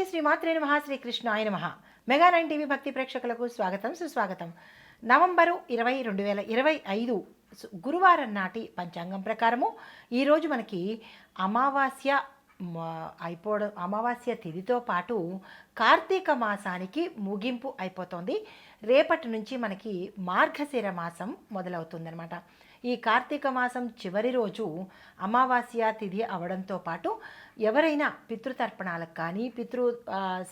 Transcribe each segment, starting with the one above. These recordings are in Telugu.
నమస్తే శ్రీ మాత్రే నమ శ్రీకృష్ణ ఆయన మహ మెగా నైన్ టీవీ భక్తి ప్రేక్షకులకు స్వాగతం సుస్వాగతం. నవంబరు ఇరవై రెండు వేల ఇరవై ఐదు గురువారం నాటి పంచాంగం ప్రకారము ఈరోజు మనకి అమావాస్య అయిపోవడం అమావాస్య తిథితో పాటు కార్తీక మాసానికి ముగింపు అయిపోతుంది. రేపటి నుంచి మనకి మార్గశిర మాసం మొదలవుతుందన్నమాట. ఈ కార్తీక మాసం చివరి రోజు అమావాస్య తిథి అవడంతో పాటు ఎవరైనా పితృతర్పణాలకు కానీ పితృ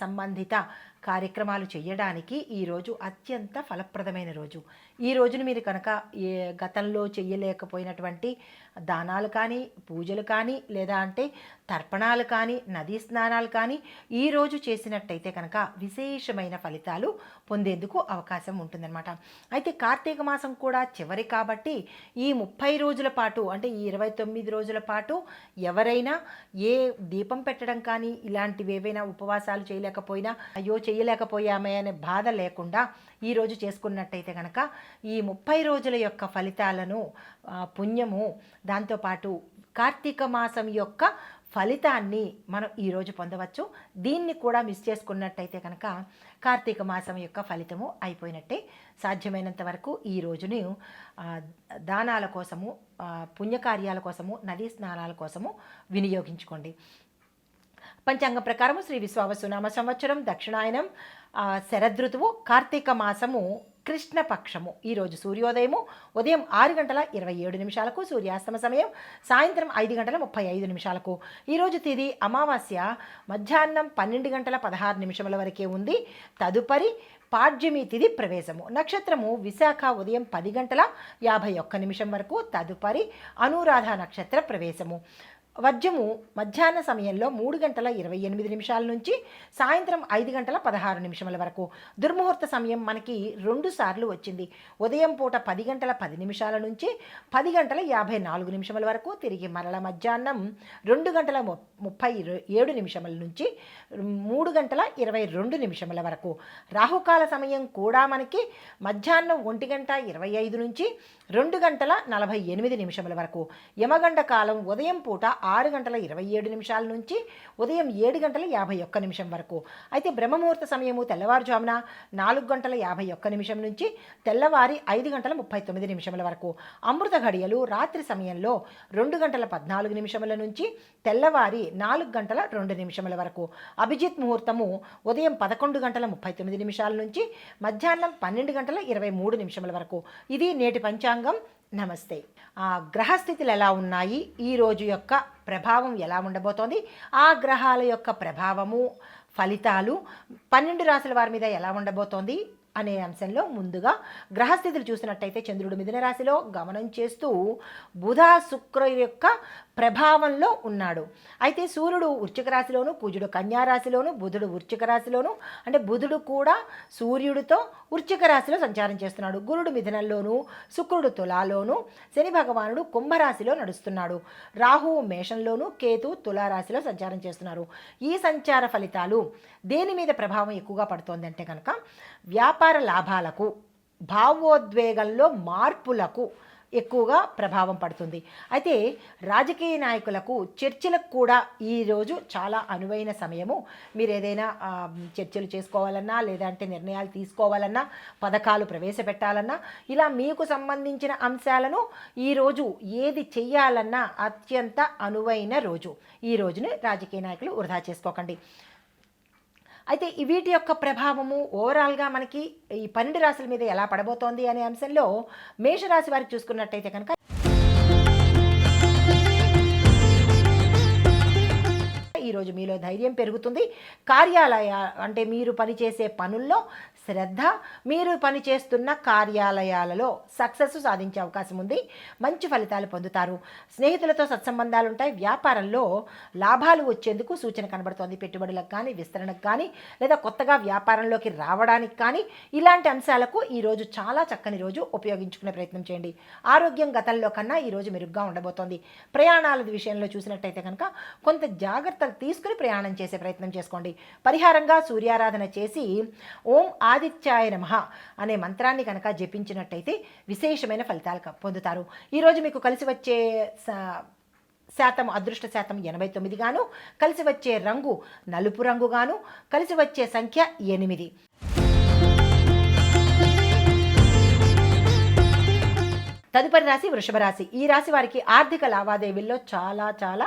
సంబంధిత కార్యక్రమాలు చేయడానికి ఈరోజు అత్యంత ఫలప్రదమైన రోజు. ఈ రోజును మీరు కనుక ఏ గతంలో చేయలేకపోయినటువంటి దానాలు కానీ పూజలు కానీ లేదా అంటే తర్పణాలు కానీ నదీ స్నానాలు కానీ ఈ రోజు చేసినట్టయితే కనుక విశేషమైన ఫలితాలు పొందేందుకు అవకాశం ఉంటుందన్నమాట. అయితే కార్తీక మాసం కూడా చివరి కాబట్టి ఈ ముప్పై రోజుల పాటు అంటే ఈ ఇరవై తొమ్మిది రోజుల పాటు ఎవరైనా ఏ దీపం పెట్టడం కానీ ఇలాంటివి ఏవైనా ఉపవాసాలు చేయలేకపోయినా అయ్యో చేయలేకపోయామే అనే బాధ లేకుండా ఈ రోజు చేసుకున్నట్టయితే కనుక ఈ ముప్పై రోజుల యొక్క ఫలితాలను పుణ్యము దాంతోపాటు కార్తీక మాసం యొక్క ఫలితాన్ని మనం ఈరోజు పొందవచ్చు. దీన్ని కూడా మిస్ చేసుకున్నట్టయితే కనుక కార్తీక మాసం యొక్క ఫలితము అయిపోయినట్టే సాధ్యమైనంత వరకు ఈ రోజుని దానాల కోసము పుణ్యకార్యాల కోసము నదీ స్నానాల కోసము వినియోగించుకోండి. పంచాంగం ప్రకారము శ్రీ విశ్వావసునామ సంవత్సరం దక్షిణాయనం శరదృతువు కార్తీక మాసము కృష్ణపక్షము. ఈరోజు సూర్యోదయము ఉదయం ఆరు గంటల ఇరవై ఏడు నిమిషాలకు సూర్యాస్తమ సమయం సాయంత్రం ఐదు గంటల ముప్పై ఐదు నిమిషాలకు. ఈరోజు తిది అమావాస్య మధ్యాహ్నం పన్నెండు గంటల పదహారు నిమిషముల వరకే ఉంది. తదుపరి పాడ్యమి తిథి ప్రవేశము. నక్షత్రము విశాఖ ఉదయం పది గంటల యాభై ఒక్క నిమిషం వరకు. తదుపరి అనురాధ నక్షత్ర ప్రవేశము. వర్జము మధ్యాహ్న సమయంలో మూడు గంటల ఇరవై ఎనిమిది నిమిషాల నుంచి సాయంత్రం ఐదు గంటల పదహారు నిమిషముల వరకు. దుర్ముహూర్త సమయం మనకి రెండు సార్లు వచ్చింది. ఉదయం పూట పది గంటల పది నిమిషాల నుంచి పది గంటల యాభై నాలుగు నిమిషముల వరకు తిరిగి మరల మధ్యాహ్నం రెండు గంటల ము- ముప్పై ఏడు నిమిషముల నుంచి మూడు గంటల ఇరవై రెండు నిమిషముల వరకు. రాహుకాల సమయం కూడా మనకి మధ్యాహ్నం ఒంటి గంట ఇరవై ఐదు నుంచి రెండు గంటల నలభై ఎనిమిది నిమిషముల వరకు. యమగండ కాలం ఉదయం పూట ఆరు గంటల ఇరవై ఏడు నిమిషాల నుంచి ఉదయం ఏడు గంటల యాభై ఒక్క నిమిషం వరకు. అయితే బ్రహ్మముహూర్త సమయము తెల్లవారుజామున నాలుగు గంటల యాభై ఒక్క నిమిషం నుంచి తెల్లవారి ఐదు గంటల ముప్పై తొమ్మిది నిమిషముల వరకు. అమృత ఘడియలు రాత్రి సమయంలో రెండు గంటల పద్నాలుగు నిమిషముల నుంచి తెల్లవారి నాలుగు గంటల రెండు నిమిషముల వరకు. అభిజిత్ ముహూర్తము ఉదయం పదకొండు గంటల ముప్పై తొమ్మిది నిమిషాల నుంచి మధ్యాహ్నం పన్నెండు గంటల ఇరవై మూడు నిమిషముల వరకు. ఇది నేటి పంచాంగం. నమస్తే. ఆ గ్రహస్థితులు ఎలా ఉన్నాయి? ఈ రోజు యొక్క ప్రభావం ఎలా ఉండబోతోంది? ఆ గ్రహాల యొక్క ప్రభావము ఫలితాలు పన్నెండు రాశుల వారి మీద ఎలా ఉండబోతోంది అనే అంశంలో ముందుగా గ్రహస్థితులు చూసినట్టయితే చంద్రుడు మిథున రాశిలో గమనం చేస్తూ బుధ శుక్ర యొక్క ప్రభావంలో ఉన్నాడు. అయితే సూర్యుడు వృశ్చిక రాశిలోను కుజుడు కన్యారాశిలోను బుధుడు వృశ్చిక రాశిలోను అంటే బుధుడు కూడా సూర్యుడితో వృశ్చిక రాశిలో సంచారం చేస్తున్నాడు. గురుడు మిథునంలోను శుక్రుడు తులాలోను శని భగవానుడు కుంభరాశిలో నడుస్తున్నాడు. రాహువు మేషంలోను కేతు తులారాశిలో సంచారం చేస్తున్నారు. ఈ సంచార ఫలితాలు దేని మీద ప్రభావం ఎక్కువగా పడుతోందంటే కనుక వ్యాపార లాభాలకు భావోద్వేగంలో మార్పులకు ఎక్కువగా ప్రభావం పడుతుంది. అయితే రాజకీయ నాయకులకు చర్చలకు కూడా ఈరోజు చాలా అనువైన సమయము. మీరు ఏదైనా చర్చలు చేసుకోవాలన్నా లేదంటే నిర్ణయాలు తీసుకోవాలన్నా పథకాలు ప్రవేశపెట్టాలన్నా ఇలా మీకు సంబంధించిన అంశాలను ఈరోజు ఏది చెయ్యాలన్నా అత్యంత అనువైన రోజు. ఈ రోజుని రాజకీయ నాయకులు వృధా చేసుకోకండి. అయితే వీటి యొక్క ప్రభావము ఓవరాల్గా మనకి ఈ పన్నెండు రాశుల మీద ఎలా పడబోతోంది అనే అంశంలో మేషరాశి వారికి చూసుకున్నట్టయితే కనుక ఈరోజు మీలో ధైర్యం పెరుగుతుంది. కార్యాలయ అంటే మీరు పనిచేసే పనుల్లో శ్రద్ధ మీరు పనిచేస్తున్న కార్యాలయాలలో సక్సెస్ సాధించే అవకాశం ఉంది. మంచి ఫలితాలు పొందుతారు. స్నేహితులతో సత్సంబంధాలు ఉంటాయి వ్యాపారంలో లాభాలు వచ్చేందుకు సూచన కనబడుతోంది. పెట్టుబడులకు కానీ విస్తరణకు కానీ లేదా కొత్తగా వ్యాపారంలోకి రావడానికి కానీ ఇలాంటి అంశాలకు ఈరోజు చాలా చక్కని రోజు ఉపయోగించుకునే ప్రయత్నం చేయండి. ఆరోగ్యం గతంలో కన్నా ఈరోజు మెరుగ్గా ఉండబోతోంది. ప్రయాణాల విషయంలో చూసినట్టయితే కనుక కొంత జాగ్రత్తలు తీసుకుని ప్రయాణం చేసే ప్రయత్నం చేసుకోండి. పరిహారంగా సూర్యారాధన చేసి ఓం ఆ ఆదిత్యాయ నమః అనే మంత్రాన్ని కనుక జపించినట్టయితే విశేషమైన ఫలితాలు పొందుతారు. ఈరోజు మీకు కలిసి వచ్చే శాతం అదృష్ట శాతం ఎనభై తొమ్మిది గాను కలిసి వచ్చే రంగు నలుపు రంగు గాను కలిసి వచ్చే సంఖ్య ఎనిమిది. తదుపరి రాశి వృషభ రాశి. ఈ రాశి వారికి ఆర్థిక లావాదేవీల్లో చాలా చాలా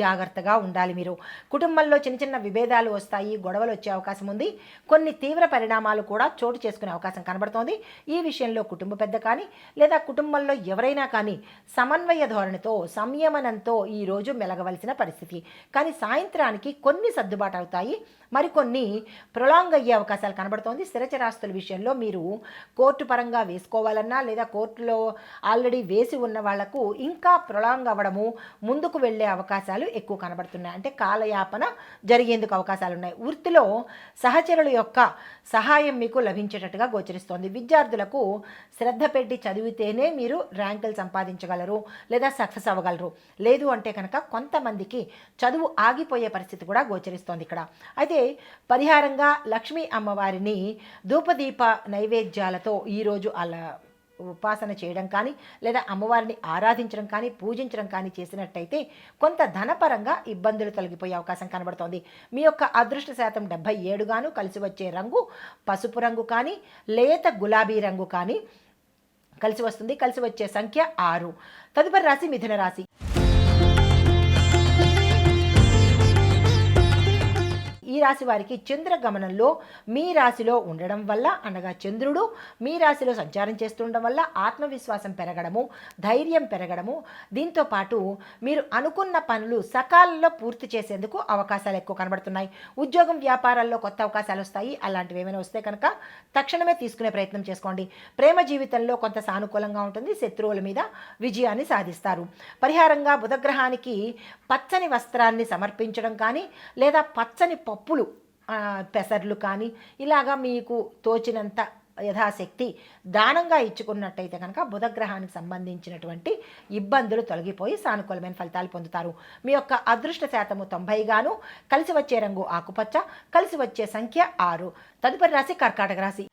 జాగ్రత్తగా ఉండాలి మీరు. కుటుంబంలో చిన్న చిన్న విభేదాలు వస్తాయి గొడవలు వచ్చే అవకాశం ఉంది. కొన్ని తీవ్ర పరిణామాలు కూడా చోటు చేసుకునే అవకాశం కనబడుతోంది. ఈ విషయంలో కుటుంబ పెద్ద కానీ లేదా కుటుంబంలో ఎవరైనా కానీ సమన్వయ ధోరణితో సంయమనంతో ఈరోజు మెలగవలసిన పరిస్థితి. కానీ సాయంత్రానికి కొన్ని సర్దుబాటు అవుతాయి. మరికొన్ని ప్రొలాంగ్ అయ్యే అవకాశాలు కనబడుతోంది. స్థిరచరాస్తుల విషయంలో మీరు కోర్టు పరంగా వేసుకోవాలన్నా లేదా కోర్టులో ఆల్రెడీ వేసి ఉన్న వాళ్ళకు ఇంకా ప్రొలాంగ్ అవ్వడము ముందుకు వెళ్ళే అవకాశాలు ఎక్కువ కనబడుతున్నాయి. అంటే కాలయాపన జరిగేందుకు అవకాశాలు ఉన్నాయి. వృత్తిలో సహచరుల యొక్క సహాయం మీకు లభించేటట్టుగా గోచరిస్తోంది. విద్యార్థులకు శ్రద్ధ పెట్టి చదివితేనే మీరు ర్యాంకులు సంపాదించగలరు లేదా సక్సెస్ అవ్వగలరు. లేదు అంటే కనుక కొంతమందికి చదువు ఆగిపోయే పరిస్థితి కూడా గోచరిస్తోంది ఇక్కడ. అయితే పరిహారంగా లక్ష్మీ అమ్మవారిని ధూపదీప నైవేద్యాలతో ఈరోజు అలా ఉపాసన చేయడం కానీ లేదా అమ్మవారిని ఆరాధించడం కానీ పూజించడం కానీ చేసినట్టయితే కొంత ధనపరంగా ఇబ్బందులు తొలగిపోయే అవకాశం కనబడుతోంది. మీ యొక్క అదృష్ట శాతం డెబ్బై ఏడుగాను కలిసి వచ్చే రంగు పసుపు రంగు కానీ లేత గులాబీ రంగు కానీ కలిసి వస్తుంది. కలిసి వచ్చే సంఖ్య ఆరు. తదుపరి రాశి మిథున రాశి. ఈ రాశి వారికి చంద్ర గమనంలో మీ రాశిలో ఉండడం వల్ల అనగా చంద్రుడు మీ రాశిలో సంచారం చేస్తుండడం వల్ల ఆత్మవిశ్వాసం పెరగడము ధైర్యం పెరగడము దీంతో పాటు మీరు అనుకున్న పనులు సకాలంలో పూర్తి చేసేందుకు అవకాశాలు ఎక్కువ కనబడుతున్నాయి. ఉద్యోగం వ్యాపారాల్లో కొత్త అవకాశాలు వస్తాయి. అలాంటివి ఏమైనా వస్తే కనుక తక్షణమే తీసుకునే ప్రయత్నం చేసుకోండి. ప్రేమ జీవితంలో కొంత సానుకూలంగా ఉంటుంది. శత్రువుల మీద విజయాన్ని సాధిస్తారు. పరిహారంగా బుధగ్రహానికి పచ్చని వస్త్రాన్ని సమర్పించడం కానీ లేదా పచ్చని పప్పు పప్పులు పెసర్లు కానీ ఇలాగా మీకు తోచినంత యథాశక్తి దానంగా ఇచ్చుకున్నట్టయితే కనుక బుధగ్రహానికి సంబంధించినటువంటి ఇబ్బందులు తొలగిపోయి సానుకూలమైన ఫలితాలు పొందుతారు. మీ యొక్క అదృష్ట శాతము తొంభై గాను కలిసి వచ్చే రంగు ఆకుపచ్చ కలిసి వచ్చే సంఖ్య ఆరు. తదుపరి రాశి కర్కాటక రాశి.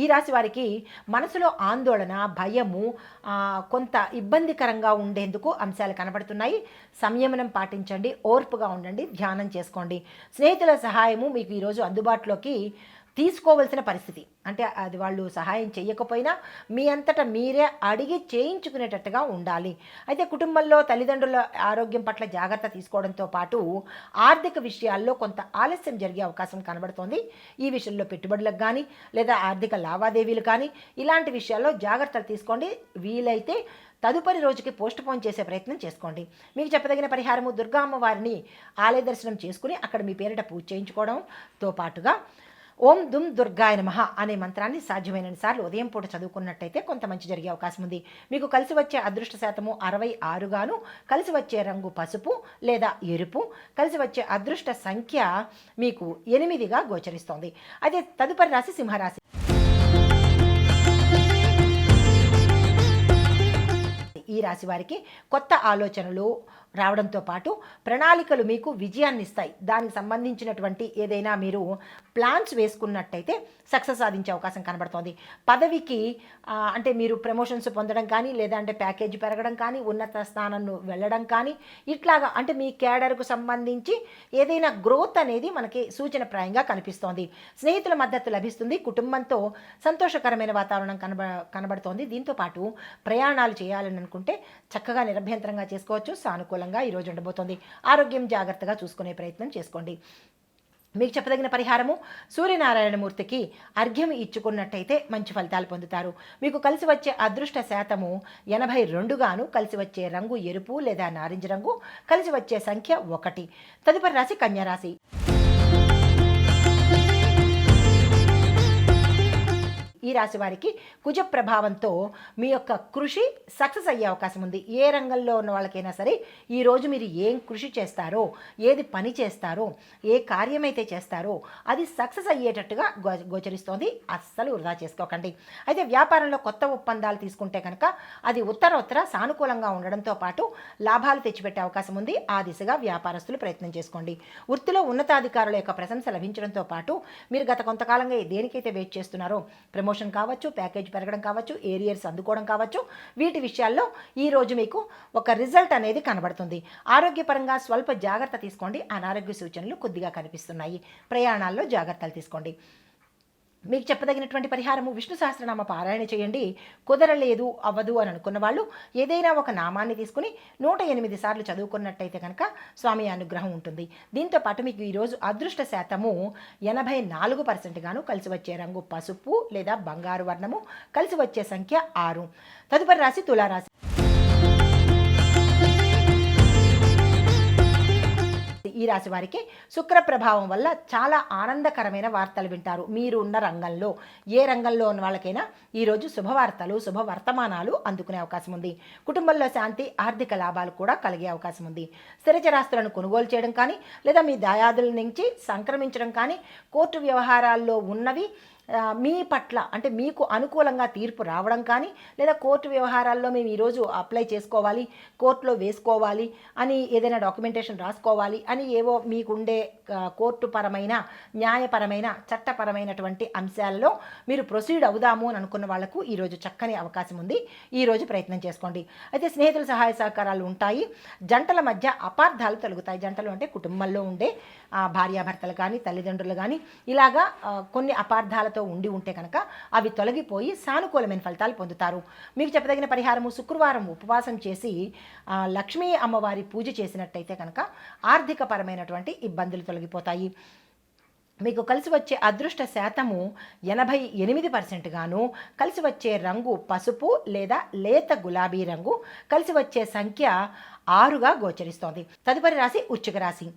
ఈ రాశి వారికి మనసులో ఆందోళన భయము కొంత ఇబ్బందికరంగా ఉండేందుకు అంశాలు కనబడుతున్నాయి. సంయమనం పాటించండి ఓర్పుగా ఉండండి ధ్యానం చేసుకోండి. స్నేహితుల సహాయము మీకు ఈరోజు అందుబాటులోకి తీసుకోవలసిన పరిస్థితి. అంటే అది వాళ్ళు సహాయం చేయకపోయినా మీ అంతటా మీరే అడిగి చేయించుకునేటట్టుగా ఉండాలి. అయితే కుటుంబంలో తల్లిదండ్రుల ఆరోగ్యం పట్ల జాగ్రత్త తీసుకోవడంతో పాటు ఆర్థిక విషయాల్లో కొంత ఆలస్యం జరిగే అవకాశం కనబడుతోంది. ఈ విషయంలో పెట్టుబడులకు కానీ లేదా ఆర్థిక లావాదేవీలు కానీ ఇలాంటి విషయాల్లో జాగ్రత్తలు తీసుకోండి. వీలైతే తదుపరి రోజుకి పోస్ట్ పోన్ చేసే ప్రయత్నం చేసుకోండి. మీకు చెప్పదగిన పరిహారము దుర్గా అమ్మవారిని ఆలయ దర్శనం చేసుకుని అక్కడ మీ పేరిట పూజ చేయించుకోవడంతో పాటుగా ఓం దుమ్ దుర్గాయ నమః అనే మంత్రాన్ని సాధ్యమైన సార్లు ఉదయం పూట చదువుకున్నట్టయితే కొంత మంచి జరిగే అవకాశం ఉంది. మీకు కలిసి వచ్చే అదృష్ట శాతము అరవై ఆరుగాను కలిసి వచ్చే రంగు పసుపు లేదా ఎరుపు కలిసి వచ్చే అదృష్ట సంఖ్య మీకు ఎనిమిదిగా గోచరిస్తోంది. అదే తదుపరి రాశి సింహరాశి. ఈ రాశి వారికి కొత్త ఆలోచనలు రావడంతో పాటు ప్రణాళికలు మీకు విజయాన్ని ఇస్తాయి దానికి సంబంధించినటువంటి ఏదైనా మీరు ప్లాన్స్ వేసుకున్నట్టయితే సక్సెస్ సాధించే అవకాశం కనబడుతోంది. పదవికి అంటే మీరు ప్రమోషన్స్ పొందడం కానీ లేదా అంటే ప్యాకేజ్ పెరగడం కానీ ఉన్నత స్థానంను వెళ్ళడం కానీ ఇట్లాగా అంటే మీ క్యాడర్కు సంబంధించి ఏదైనా గ్రోత్ అనేది మనకి సూచనప్రాయంగా కనిపిస్తోంది. స్నేహితుల మద్దతు లభిస్తుంది. కుటుంబంతో సంతోషకరమైన వాతావరణం కనబ కనబడుతోంది. దీంతో పాటు ప్రయాణాలు చేయాలని అనుకుంటే చక్కగా నిరభ్యంతరంగా చేసుకోవచ్చు. సానుకూల సానుకూలంగా ఈరోజు ఉండబోతోంది. ఆరోగ్యం జాగ్రత్తగా చూసుకునే ప్రయత్నం చేసుకోండి. మీకు చెప్పదగిన పరిహారము సూర్యనారాయణమూర్తికి అర్ఘ్యం ఇచ్చుకున్నట్టయితే మంచి ఫలితాలు పొందుతారు. మీకు కలిసి వచ్చే అదృష్ట శాతము ఎనభై రెండుగాను కలిసి వచ్చే రంగు ఎరుపు లేదా నారింజ రంగు కలిసి వచ్చే సంఖ్య ఒకటి. తదుపరి రాశి కన్యారాశి ఈ రాశి వారికి కుజ ప్రభావంతో మీ యొక్క కృషి సక్సెస్ అయ్యే అవకాశం ఉంది. ఏ రంగంలో ఉన్న వాళ్ళకైనా సరే ఈరోజు మీరు ఏం కృషి చేస్తారో ఏది పని చేస్తారో ఏ కార్యమైతే చేస్తారో అది సక్సెస్ అయ్యేటట్టుగా గో గోచరిస్తోంది. అస్సలు వృధా చేసుకోకండి. అయితే వ్యాపారంలో కొత్త ఒప్పందాలు తీసుకుంటే కనుక అది ఉత్తర ఉత్తర సానుకూలంగా ఉండడంతో పాటు లాభాలు తెచ్చిపెట్టే అవకాశం ఉంది. ఆ దిశగా వ్యాపారస్తులు ప్రయత్నం చేసుకోండి. వృత్తిలో ఉన్నతాధికారుల యొక్క ప్రశంస లభించడంతో పాటు మీరు గత కొంతకాలంగా దేనికైతే వెయిట్ చేస్తున్నారో ప్రమో ప్రమోషన్ కావచ్చు ప్యాకేజ్ పెరగడం కావచ్చు ఏరియర్స్ అందుకోవడం కావచ్చు. వీటి విషయాల్లో ఈరోజు మీకు ఒక రిజల్ట్ అనేది కనబడుతుంది. ఆరోగ్యపరంగా స్వల్ప జాగ్రత్త తీసుకోండి. అనారోగ్య సూచనలు కొద్దిగా కనిపిస్తున్నాయి. ప్రయాణాల్లో జాగ్రత్తలు తీసుకోండి. మీకు చెప్పదగినటువంటి పరిహారము విష్ణు సహస్రనామ పారాయణ చేయండి. కుదరలేదు అవ్వదు అని అనుకున్న వాళ్ళు ఏదైనా ఒక నామాన్ని తీసుకుని నూట ఎనిమిది సార్లు చదువుకున్నట్టయితే కనుక స్వామి అనుగ్రహం ఉంటుంది. దీంతో పాటు మీకు ఈరోజు అదృష్ట శాతము ఎనభై నాలుగు పర్సెంట్గాను కలిసి వచ్చే రంగు పసుపు లేదా బంగారు వర్ణము కలిసి వచ్చే సంఖ్య ఆరు. తదుపరి రాశి తులారాశి. ఈ రాశి వారికి శుక్ర ప్రభావం వల్ల చాలా ఆనందకరమైన వార్తలు వింటారు. మీరు ఉన్న రంగంలో ఏ రంగంలో ఉన్న వాళ్ళకైనా ఈరోజు శుభవార్తలు శుభవర్తమానాలు అందుకునే అవకాశం ఉంది. కుటుంబంలో శాంతి ఆర్థిక లాభాలు కూడా కలిగే అవకాశం ఉంది. స్థిరచరాస్తులను కొనుగోలు చేయడం కానీ లేదా మీ దాయాదుల నుంచి సంక్రమించడం కానీ కోర్టు వ్యవహారాల్లో ఉన్నవి మీ పట్ల అంటే మీకు అనుకూలంగా తీర్పు రావడం కానీ లేదా కోర్టు వ్యవహారాల్లో మేము ఈరోజు అప్లై చేసుకోవాలి కోర్టులో వేసుకోవాలి అని ఏదైనా డాక్యుమెంటేషన్ రాసుకోవాలి అని ఏవో మీకుండే కోర్టు పరమైన న్యాయపరమైన చట్టపరమైనటువంటి అంశాలలో మీరు ప్రొసీడ్ అవుదాము అని అనుకున్న వాళ్ళకు ఈరోజు చక్కని అవకాశం ఉంది. ఈరోజు ప్రయత్నం చేసుకోండి. అయితే స్నేహితుల సహాయ సహకారాలు ఉంటాయి. జంటల మధ్య అపార్థాలు తొలగుతాయి. జంటలు అంటే కుటుంబంలో ఉండే భార్యాభర్తలు కానీ తల్లిదండ్రులు కానీ ఇలాగా కొన్ని అపార్థాలతో ఉండి ఉంటే కనుక అవి తొలగిపోయి సానుకూలమైన ఫలితాలు పొందుతారు. మీకు చెప్పదగిన పరిహారము శుక్రవారం ఉపవాసం చేసి లక్ష్మీ అమ్మవారి పూజ చేసినట్టయితే కనుక ఆర్థిక పరమైనటువంటి ఇబ్బందులు తొలగిపోతాయి. మీకు కలిసి వచ్చే అదృష్ట శాతము ఎనభై ఎనిమిది పర్సెంట్గాను కలిసి వచ్చే రంగు పసుపు లేదా లేత గులాబీ రంగు కలిసి వచ్చే సంఖ్య ఆరుగా గోచరిస్తోంది. తదుపరి రాశి ఉచ్చుక రాశి.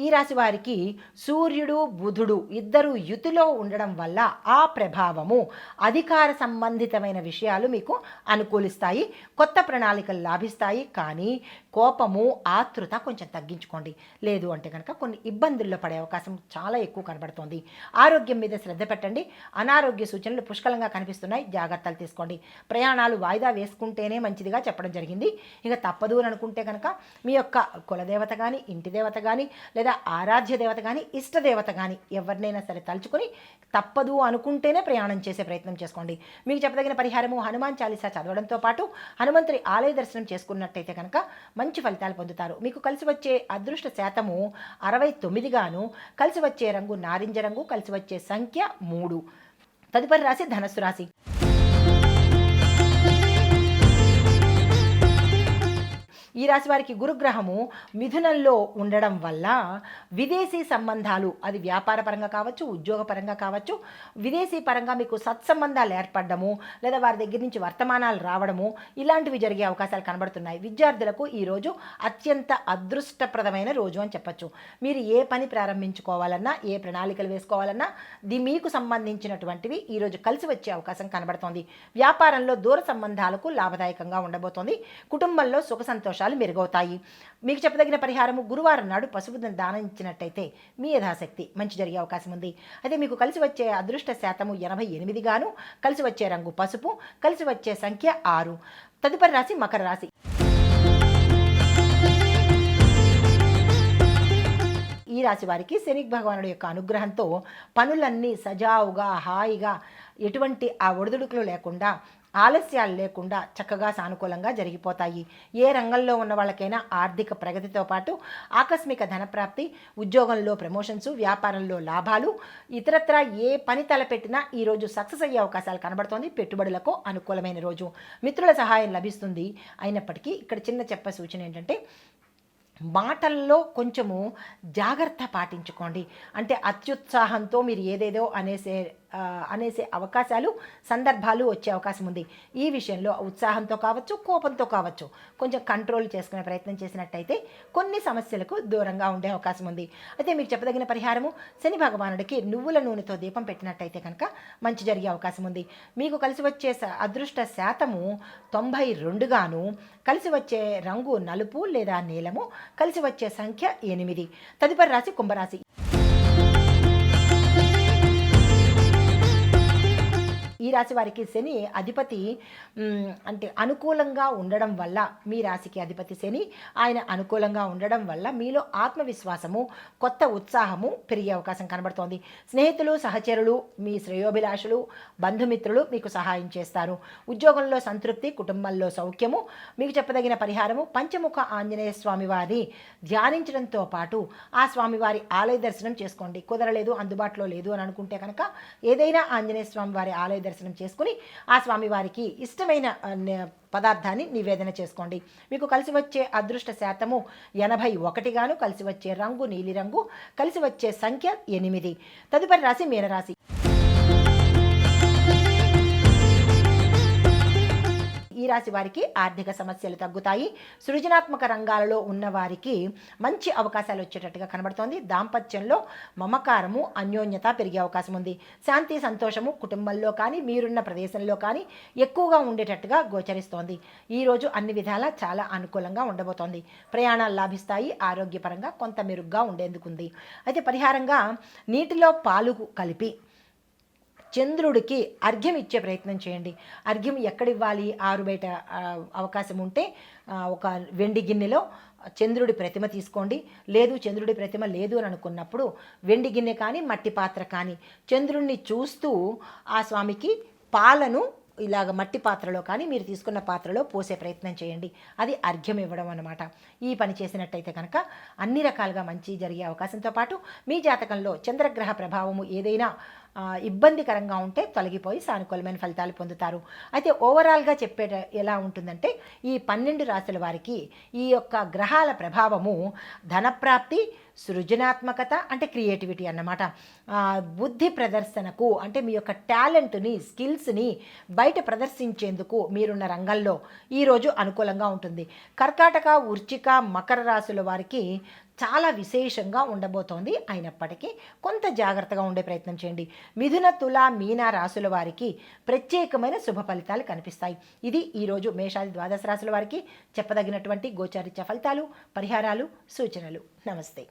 ఈ రాశి వారికి సూర్యుడు బుధుడు ఇద్దరు యుతిలో ఉండడం వల్ల ఆ ప్రభావము అధికార సంబంధితమైన విషయాలు మీకు అనుకూలిస్తాయి కొత్త ప్రణాళికలు లాభిస్తాయి. కానీ కోపము ఆతృత కొంచెం తగ్గించుకోండి. లేదు అంటే కనుక కొన్ని ఇబ్బందుల్లో పడే అవకాశం చాలా ఎక్కువ కనబడుతోంది. ఆరోగ్యం మీద శ్రద్ధ పెట్టండి. అనారోగ్య సూచనలు పుష్కలంగా కనిపిస్తున్నాయి. జాగ్రత్తలు తీసుకోండి. ప్రయాణాలు వాయిదా వేసుకుంటేనే మంచిదిగా చెప్పడం జరిగింది. ఇక తప్పదు అని అనుకుంటే కనుక మీ యొక్క కులదేవత కానీ ఇంటి దేవత కానీ లేదా ఆరాధ్య దేవత కానీ ఇష్ట దేవత కానీ ఎవరినైనా సరే తలుచుకొని తప్పదు అనుకుంటేనే ప్రయాణం చేసే ప్రయత్నం చేసుకోండి. మీకు చెప్పదగిన పరిహారము హనుమాన్ చాలీసా చదవడంతో పాటు హనుమంతుడి ఆలయ దర్శనం చేసుకున్నట్టయితే కనుక మంచి ఫలితాలు పొందుతారు. మీకు కలిసి వచ్చే అదృష్ట శాతము అరవై తొమ్మిదిగాను కలిసి వచ్చే రంగు నారింజ రంగు కలిసి వచ్చే సంఖ్య మూడు. తదుపరి రాశి ధనస్సు రాశి. ఈ రాశి వారికి గురుగ్రహము మిథునంలో ఉండడం వల్ల విదేశీ సంబంధాలు అది వ్యాపార పరంగా కావచ్చు ఉద్యోగ పరంగా కావచ్చు విదేశీ పరంగా మీకు సత్సంబంధాలు ఏర్పడము లేదా వారి దగ్గర నుంచి వర్తమానాలు రావడము ఇలాంటివి జరిగే అవకాశాలు కనబడుతున్నాయి. విద్యార్థులకు ఈరోజు అత్యంత అదృష్టప్రదమైన రోజు అని చెప్పచ్చు. మీరు ఏ పని ప్రారంభించుకోవాలన్నా ఏ ప్రణాళికలు వేసుకోవాలన్నా ది మీకు సంబంధించినటువంటివి ఈరోజు కలిసి వచ్చే అవకాశం కనబడుతోంది. వ్యాపారంలో దూర సంబంధాలకు లాభదాయకంగా ఉండబోతోంది. కుటుంబంలో సుఖ సంతోషాలు మెరుగవుతాయి. మీకు చెప్పదగిన పరిహారము గురువారం నాడు పసుపుని దానం ఇచ్చినట్టయితే మీ యథాశక్తి మంచి జరిగే అవకాశం ఉంది. అయితే మీకు కలిసి వచ్చే అదృష్ట శాతము ఎనభై ఎనిమిదిగాను కలిసి వచ్చే రంగు పసుపు కలిసి వచ్చే సంఖ్య ఆరు. తదుపరి రాశి మకర రాశి. ఈ రాశి వారికి శని భగవానుడి యొక్క అనుగ్రహంతో పనులన్నీ సజావుగా హాయిగా ఎటువంటి ఆ ఒడిదుడుకులు లేకుండా ఆలస్యాలు లేకుండా చక్కగా సానుకూలంగా జరిగిపోతాయి. ఏ రంగంలో ఉన్న వాళ్ళకైనా ఆర్థిక ప్రగతితో పాటు ఆకస్మిక ధనప్రాప్తి ఉద్యోగంలో ప్రమోషన్స్ వ్యాపారంలో లాభాలు ఇతరత్ర ఏ పని తలపెట్టినా ఈరోజు సక్సెస్ అయ్యే అవకాశాలు కనబడుతోంది. పెట్టుబడులకు అనుకూలమైన రోజు మిత్రుల సహాయం లభిస్తుంది. అయినప్పటికీ ఇక్కడ చిన్న చెప్ప సూచన ఏంటంటే మాటల్లో కొంచెము జాగ్రత్త పాటించుకోండి. అంటే అత్యుత్సాహంతో మీరు ఏదేదో అనేసే అనేసే అవకాశాలు సందర్భాలు వచ్చే అవకాశం ఉంది. ఈ విషయంలో ఉత్సాహంతో కావచ్చు కోపంతో కావచ్చు కొంచెం కంట్రోల్ చేసుకునే ప్రయత్నం చేసినట్టయితే కొన్ని సమస్యలకు దూరంగా ఉండే అవకాశం ఉంది. అయితే మీకు చెప్పదగిన పరిహారము శని భగవానుడికి నువ్వుల నూనెతో దీపం పెట్టినట్టయితే కనుక మంచి జరిగే అవకాశం ఉంది. మీకు కలిసి వచ్చే అదృష్ట శాతము తొంభై రెండుగాను కలిసి వచ్చే రంగు నలుపు లేదా నీలము కలిసి వచ్చే సంఖ్య ఎనిమిది. తదుపరి రాశి కుంభరాశి. ఈ రాశి వారికి శని అధిపతి అంటే అనుకూలంగా ఉండడం వల్ల మీ రాశికి అధిపతి శని ఆయన అనుకూలంగా ఉండడం వల్ల మీలో ఆత్మవిశ్వాసము కొత్త ఉత్సాహము పెరిగే అవకాశం కనబడుతోంది. స్నేహితులు సహచరులు మీ శ్రేయోభిలాషులు బంధుమిత్రులు మీకు సహాయం చేస్తారు. ఉద్యోగంలో సంతృప్తి కుటుంబంలో సౌఖ్యము మీకు చెప్పదగిన పరిహారము పంచముఖ ఆంజనేయ స్వామి వారిని ధ్యానించడంతో పాటు ఆ స్వామివారి ఆలయ దర్శనం చేసుకోండి. కుదరలేదు అందుబాటులో లేదు అని అనుకుంటే కనుక ఏదైనా ఆంజనేయ స్వామి వారి ఆలయ దర్శనం చేసుకుని ఆ స్వామివారికి ఇష్టమైన పదార్థాన్ని నివేదన చేసుకోండి. మీకు కలిసి వచ్చే అదృష్ట శాతము ఎనభై ఒకటిగాను కలిసి వచ్చే రంగు నీలిరంగు కలిసి వచ్చే సంఖ్య ఎనిమిది. తదుపరి రాశి మీనరాశి. ఈ రాశి వారికి ఆర్థిక సమస్యలు తగ్గుతాయి. సృజనాత్మక రంగాలలో ఉన్నవారికి మంచి అవకాశాలు వచ్చేటట్టుగా కనబడుతోంది. దాంపత్యంలో మమకారము అన్యోన్యత పెరిగే అవకాశం ఉంది. శాంతి సంతోషము కుటుంబంలో కానీ మీరున్న ప్రదేశంలో కానీ ఎక్కువగా ఉండేటట్టుగా గోచరిస్తోంది. ఈరోజు అన్ని విధాలా చాలా అనుకూలంగా ఉండబోతోంది. ప్రయాణాలు లాభిస్తాయి. ఆరోగ్యపరంగా కొంత మెరుగ్గా ఉండేందుకుంది. అయితే పరిహారంగా నీటిలో పాలు కలిపి చంద్రుడికి అర్ఘ్యం ఇచ్చే ప్రయత్నం చేయండి. అర్ఘ్యం ఎక్కడ ఇవ్వాలి ఆరు బయట అవకాశం ఉంటే ఒక వెండి గిన్నెలో చంద్రుడి ప్రతిమ తీసుకోండి. లేదు చంద్రుడి ప్రతిమ లేదు అని అనుకున్నప్పుడు వెండి గిన్నె కానీ మట్టి పాత్ర కానీ చంద్రుడిని చూస్తూ ఆ స్వామికి పాలను ఇలాగ మట్టి పాత్రలో కానీ మీరు తీసుకున్న పాత్రలో పోసే ప్రయత్నం చేయండి. అది అర్ఘ్యం ఇవ్వడం అన్నమాట. ఈ పని చేసినట్టయితే కనుక అన్ని రకాలుగా మంచి జరిగే అవకాశంతో పాటు మీ జాతకంలో చంద్రగ్రహ ప్రభావము ఏదైనా ఇబ్బందికరంగా ఉంటే తొలగిపోయి సానుకూలమైన ఫలితాలు పొందుతారు. అయితే ఓవరాల్గా చెప్పే ఎలా ఉంటుందంటే ఈ పన్నెండు రాశుల వారికి ఈ యొక్క గ్రహాల ప్రభావము ధనప్రాప్తి సృజనాత్మకత అంటే క్రియేటివిటీ అన్నమాట. బుద్ధి ప్రదర్శనకు అంటే మీ యొక్క టాలెంట్ని స్కిల్స్ని బయట ప్రదర్శించేందుకు మీరున్న రంగంలో ఈరోజు అనుకూలంగా ఉంటుంది. కర్కాటక ఉర్చిక మకర రాశుల వారికి చాలా విశేషంగా ఉండబోతోంది. అయినప్పటికీ కొంత జాగ్రత్తగా ఉండే ప్రయత్నం చేయండి. మిథున తుల మీన రాశుల వారికి ప్రత్యేకమైన శుభ ఫలితాలు కనిపిస్తాయి. ఇది ఈరోజు మేషాది ద్వాదశ రాశుల వారికి చెప్పదగినటువంటి గోచారిత్య ఫలితాలు పరిహారాలు సూచనలు. నమస్తే.